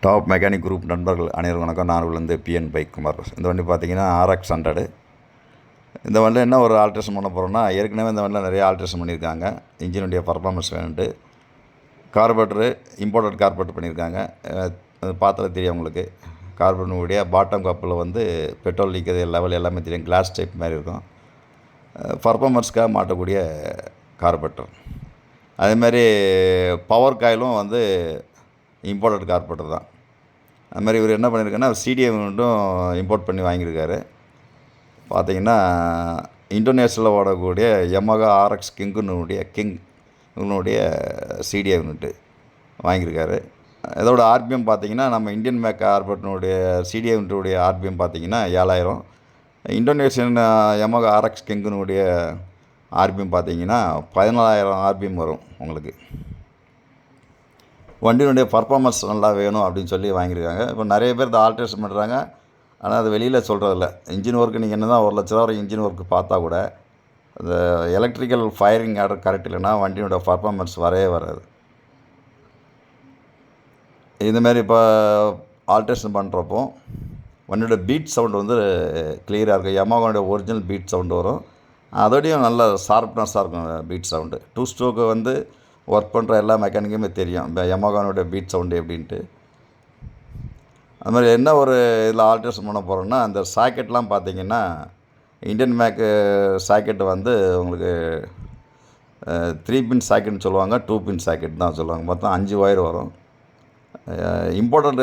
Top mechanic group நண்பர்கள் அனைவரும் வணக்கம். நான் வந்து பிஎன் பைக் குமார் இந்த வண்டி பார்த்தீங்கன்னா ஆர்எக்ஸ் ஹண்ட்ரடு இந்த வண்டியில் என்ன ஒரு ஆல்ட்ரேஷன் பண்ண போகிறோம்னா ஏற்கனவே இந்த வண்டியில் நிறைய ஆல்ட்ரேஷன் பண்ணியிருக்காங்க. இன்ஜினுடைய பர்ஃபார்மன்ஸ் வேணுன்ட்டு கார்பரேட்டரு இம்போர்ட்டட் கார்பரேட்டர் பண்ணியிருக்காங்க. அஹ் தெரியும் உங்களுக்கு. கார்பரேட்டனுடைய பாட்டம் கப்பில் வந்து பெட்ரோல் லீக்கிறது லெவல் எல்லாமே தெரியும். கிளாஸ் டைப் மாதிரி இருக்கும். பர்ஃபார்மன்ஸ்க்காக மாட்டக்கூடிய கார்பரேட்டர் அதேமாதிரி பவர் காயிலும் வந்து இம்போர்ட்டட் கார்பரேட்டர் தான். அது மாதிரி இவர் என்ன பண்ணியிருக்காருன்னா சிடிஎம் மட்டும் இம்போர்ட் பண்ணி வாங்கியிருக்காரு. பார்த்தீங்கன்னா இந்தோனேஷியாவில் ஓடக்கூடிய யமகா ஆர்எக்ஸ் கிங்குனுடைய கிங் இவனுடைய சிடிஐ யூனிட்டு வாங்கியிருக்காரு. இதோட ஆர்பிஎம் பார்த்தீங்கன்னா நம்ம இந்தியன் மேக் கார்பரேட்டினுடைய சிடிஐ யூனிட்டுடைய ஆர்பிஎம் பார்த்தீங்கன்னா ஏழாயிரம். இந்தோனேஷியன் யமகா ஆர்எக்ஸ் கிங்குனுடைய ஆர்பிஎம் பார்த்தீங்கன்னா பதினாலாயிரம் ஆர்பிஎம் வரும் உங்களுக்கு. வண்டியினுடைய பர்ஃபார்மன்ஸ் நல்லா வேணும் அப்படின்னு சொல்லி வாங்கியிருக்காங்க. இப்போ நிறைய பேர் இந்த ஆல்ட்ரேஷன் பண்ணுறாங்க ஆனால் அது வெளியில் சொல்கிறதில்ல இன்ஜின் ஒர்க்கு நீங்கள் என்ன தான் ஒரு லட்ச ரூபா வரைக்கும் இன்ஜின் ஒர்க்கு பார்த்தா கூட அந்த எலக்ட்ரிக்கல் ஃபயரிங் ஆர்டர் கரெக்ட் இல்லைன்னா வண்டியோட பர்ஃபார்மன்ஸ் வரவே வராது. இதுமாரி இப்போ ஆல்ட்ரேஷன் பண்ணுறப்போ வண்டியோட பீட் சவுண்ட் வந்து கிளியராக இருக்கும். யமாகோடைய ஒரிஜினல் பீட் சவுண்டு வரும். அதோடையும் நல்ல ஷார்ப்னஸாக இருக்கும் பீட் சவுண்டு டூ ஸ்ட்ரோக்கு வந்து ஒர்க் பண்ணுற எல்லா மெக்கானிக்குமே தெரியும். இந்த யமகானோட பீட் சவுண்டு எப்படின்ட்டு. அது மாதிரி என்ன ஒரு இதில் ஆல்ட்ரேஷன் பண்ண போகிறோம்னா அந்த சாக்கெட்லாம் பார்த்தீங்கன்னா இந்தியன் மேக்கு சாக்கெட் வந்து உங்களுக்கு த்ரீ பின் சாக்கெட்னு சொல்லுவாங்க டூ பின் சாக்கெட் தான் சொல்லுவாங்க. மொத்தம் அஞ்சு ஒயர் வரும். இம்பார்ட்டண்ட்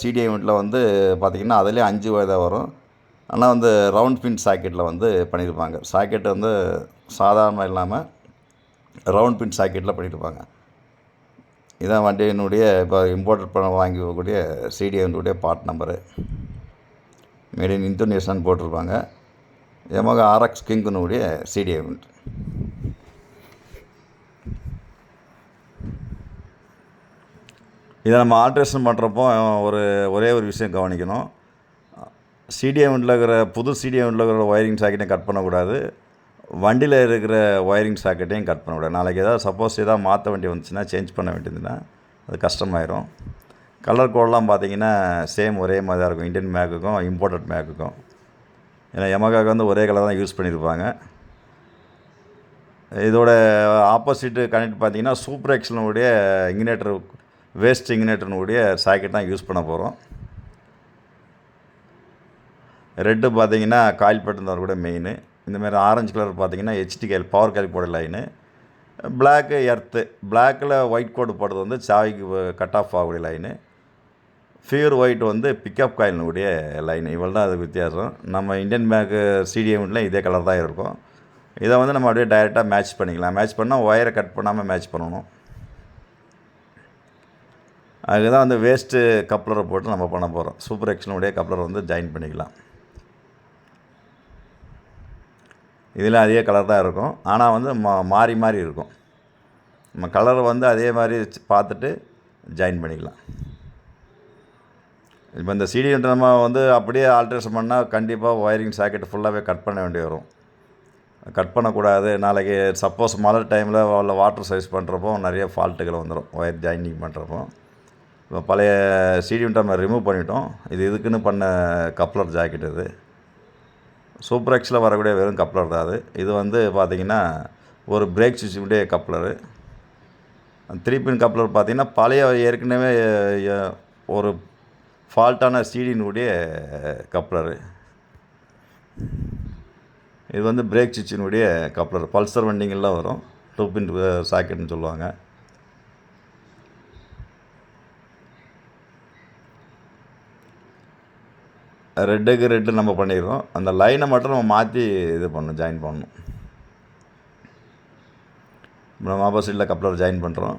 சிடி யூனிட்டில் வந்து பார்த்திங்கன்னா அதிலே அஞ்சு ஒயர் தான் வரும். ஆனால் வந்து ரவுண்ட் பின் சாக்கெட்டில் வந்து பண்ணியிருப்பாங்க சாக்கெட் வந்து சாதாரணமாக இல்லாமல் ரவுண்ட் பின் சாக்கெட்டில் பண்ணியிருப்பாங்க இதான் வண்டியினுடைய இப்போ இம்போர்ட் பண்ண வாங்கி போகக்கூடிய சிடிஎனுடைய part number made in Indonesian போட்டிருப்பாங்க. எமக ஆர்எக்ஸ் கிங்குனுடைய சிடிஎ உண்டு இதை நம்ம ஆல்ட்ரேஷன் பண்ணுறப்போ ஒரு ஒரே ஒரு விஷயம் கவனிக்கணும். சிடிஎம்ல இருக்கிற புது சிடிஎம்ல இருக்கிற ஒயரிங் சாக்கெட்டையும் கட் பண்ணக்கூடாது. வண்டியில் இருக்கிற ஒயரிங் சாக்கெட்டையும் கட் பண்ணக்கூடாது நாளைக்கு ஏதாவது சப்போஸ் ஏதாவது மாற்ற வேண்டி வந்துச்சுன்னா சேஞ்ச் பண்ண வேண்டியதுன்னா அது கஷ்டமாயிரும். கலர் கோடெலாம் பார்த்தீங்கன்னா சேம் ஒரே மாதிரி தான் இருக்கும். இந்தியன் மேக்குக்கும் இம்போர்ட்டட் மேக்குக்கும் ஏன்னா எமகாவுக்கு வந்து ஒரே கலர் தான் யூஸ் பண்ணியிருப்பாங்க இதோட ஆப்போசிட்டு கனெக்ட் பார்த்தீங்கன்னா சூப்பர் எக்ஸனுடைய இங்கினேட்டர் வேஸ்ட் இங்கினேட்டர்னுடைய சாக்கெட் தான் யூஸ் பண்ண போகிறோம் ரெட்டு பார்த்தீங்கன்னா காயில் பட்டன் தான் கூட மெயின் இந்தமாரி ஆரஞ்சு கலர் பார்த்தீங்கன்னா ஹெச்டி கேல் பவர் கேல் போட லைனு பிளாக்கு எர்த்து பிளாக்கில் ஒயிட் கோடு போடுறது வந்து சாவிக்கு கட் ஆஃப் ஆகக்கூடிய லைனு ஃபியூர் ஒயிட் வந்து பிக்கப் காயினுடைய லைன் இவ்வளோ தான் அது வித்தியாசம். நம்ம இந்தியன் பேங்க்கு சிடிஎம்ல இதே கலர் தான் இருக்கும். இதை வந்து நம்ம அப்படியே டைரெக்டாக மேட்ச் பண்ணிக்கலாம். மேட்ச் பண்ணால் ஒயரை கட் பண்ணாமல் மேட்ச் பண்ணணும். அதுக்கு தான் வந்து வேஸ்ட்டு கப்ளரை போட்டு நம்ம பண்ண போகிறோம் சூப்பர் எக்ஷனுடைய கப்ளர் வந்து ஜாயின் பண்ணிக்கலாம். இதில் அதே கலர் தான் இருக்கும். ஆனால் வந்து மா மாறி மாறி இருக்கும். நம்ம கலரை வந்து அதே மாதிரி பார்த்துட்டு ஜாயின் பண்ணிக்கலாம். இப்போ இந்த சிடின்ற நம்ம வந்து அப்படியே ஆல்ட்ரேஷன் பண்ணால் கண்டிப்பாக ஒயரிங் சாக்கெட் ஃபுல்லாகவே கட் பண்ண வேண்டி வரும். கட் பண்ணக்கூடாது. நாளைக்கு சப்போஸ் மழை டைமில் உள்ள வாட்டர் சைஸ் பண்ணுறப்போ நிறைய ஃபால்ட்டுகள் வந்துடும் ஒயர் ஜாயினிங் பண்ணுறப்போ இப்போ பழைய சிடி நம்ம ரிமூவ் பண்ணிட்டோம். இது இதுக்குன்னு பண்ண கப்ளர் ஜாக்கெட் இது. சூப்பர் எக்ஸில் வரக்கூடிய வெறும் கப்ளர் தான் அது. இது வந்து பார்த்திங்கன்னா ஒரு பிரேக் சிஸ்டமுடைய கப்ளரு த்ரீ பின் கப்ளர் பார்த்திங்கன்னா பழைய ஏற்கனவே ஒரு ஃபால்ட்டான சீடினுடைய கப்ளரு இது வந்து பிரேக் சிச்சினுடைய கப்ளர் பல்சர் வண்டிங்கெல்லாம் வரும். டூ பின் சாக்கெட்னு சொல்லுவாங்க. ரெட்டுக்கு ரெட்டு நம்ம பண்ணிடுறோம் அந்த லைனை மட்டும் நம்ம மாற்றி இது பண்ணணும் ஜாயின் பண்ணணும். நம்ம ஆப்போசிட்டில் கப்ளர் ஜாயின் பண்ணுறோம்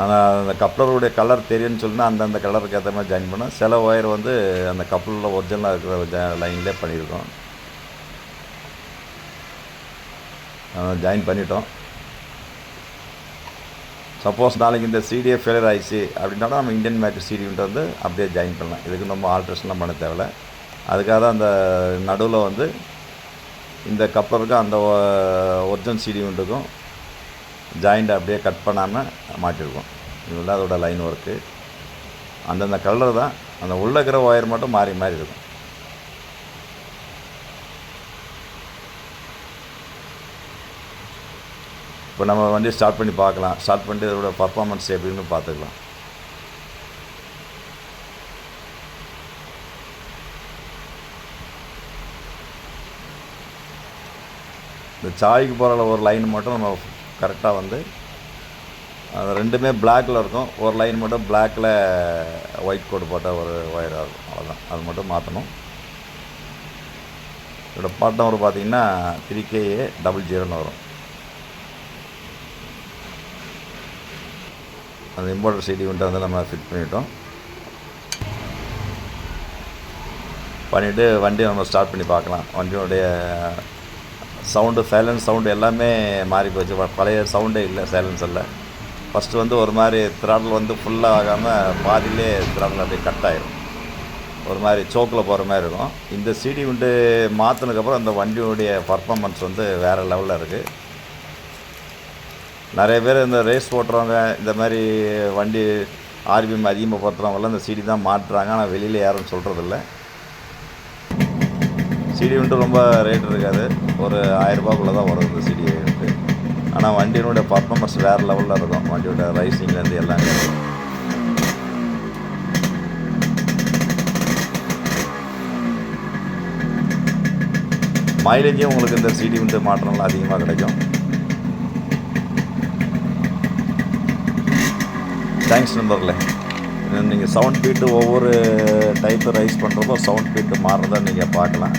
ஆனால் அந்த கப்ளருடைய கலர் தெரியும்னு சொன்னால் அந்தந்த கலருக்கு ஏற்ற மாதிரி ஜாயின் பண்ணோம் சில ஒயர் வந்து அந்த கப்ளரில் ஒரிஜினலாக இருக்கிற லைன்லேயே பண்ணியிருக்கோம். ஜாயின் பண்ணிட்டோம். சப்போஸ் நாளைக்கு இந்த சிடிஏ ஃபெயிலியர் ஆயிடுச்சு அப்படின்னா நம்ம இந்தியன் மேக் சிடின்ட்டு வந்து அப்படியே ஜாயின் பண்ணலாம். இதுக்கு நம்ம ஆல்ட்ரேஷன்லாம் பண்ண தேவையில்ல. அதுக்காக தான் அந்த நடுவில் வந்து இந்த கப்பலருக்கும் அந்த ஒரிஜினல் சிடி விண்டுக்கும் ஜாயிண்ட் அப்படியே கட் பண்ணாமல் மாட்டிருக்கோம். இதுதான் அதோட லைன் ஒர்க்கு அந்தந்த கலர் தான் அந்த உள்ளே இருக்கிற ஒயர் மட்டும் மாறி மாறி இருக்கும். இப்போ நம்ம வண்டி ஸ்டார்ட் பண்ணி பார்க்கலாம். ஸ்டார்ட் பண்ணிட்டு இதோட பர்ஃபார்மன்ஸ் எப்படின்னு பார்த்துக்கலாம். இந்த சாய்க்கு போகிற ஒரு லைன் மட்டும் நம்ம கரெக்டாக வந்து அது ரெண்டுமே பிளாக்கில் இருக்கும். ஒரு லைன் மட்டும் பிளாக்கில் ஒயிட் கோட் போட்ட ஒரு ஒயராக இருக்கும். அவ்வளோதான் அது மட்டும் மாற்றணும் இதோட பாட்டம் ஒரு பார்த்தீங்கன்னா த்ரீ கேஏ டபுள் ஜீரோன்னு வரும். அந்த இம்போர்ட்டர் சீடி வந்துட்டு வந்து நம்ம ஃபிட் பண்ணிட்டோம். பண்ணிவிட்டு வண்டியை நம்ம ஸ்டார்ட் பண்ணி பார்க்கலாம். வண்டியோடைய சவுண்டு சைலன்ஸ் சவுண்டு எல்லாமே மாறி போச்சு. ப- பழைய சவுண்டே இல்லை சைலன்ஸ் இல்லை ஃபஸ்ட்டு வந்து ஒரு மாதிரி திராடல் வந்து ஃபுல்லாக ஆகாமல் பாதியிலே திராடல் அப்படியே கட் ஆகிடும் ஒரு மாதிரி சோக்கில் போகிற மாதிரி இருக்கும். இந்த சிடி வந்து மாற்றினதுக்கப்புறம் அந்த வண்டியோடைய பர்ஃபார்மன்ஸ் வந்து வேறு லெவலில் இருக்குது நிறைய பேர் இந்த ரேஸ் ஓட்டுறவங்க இந்த மாதிரி வண்டி ஆர்பிஎம் அதிகமாக போட்டுறவங்கலாம் இந்த சிடி தான் மாட்டுறாங்க. ஆனால் வெளியில் யாரும் சொல்கிறதில்ல சிடி வந்துட்டு ரொம்ப ரேட் இருக்காது. ஒரு ஆயிரரூபாக்குள்ளே தான் வரும் இந்த சிடி வந்துட்டு. ஆனால் வண்டியினுடைய பர்ஃபார்மன்ஸ் வேறு லெவலில் இருக்கும். வண்டியோட ரைசிங்லேருந்து எல்லாமே. மைலேஜும் உங்களுக்கு இந்த சிடி வந்து மாற்றம்லாம் அதிகமாக கிடைக்கும். தேங்க்ஸ் நம்பரில் நீங்கள் சவுண்ட் பீட்டு ஒவ்வொரு டைப்பு ரைஸ் பண்ணுறப்போ சவுண்ட் பீட்டு மாறுறதை நீங்கள் பார்க்கலாம்.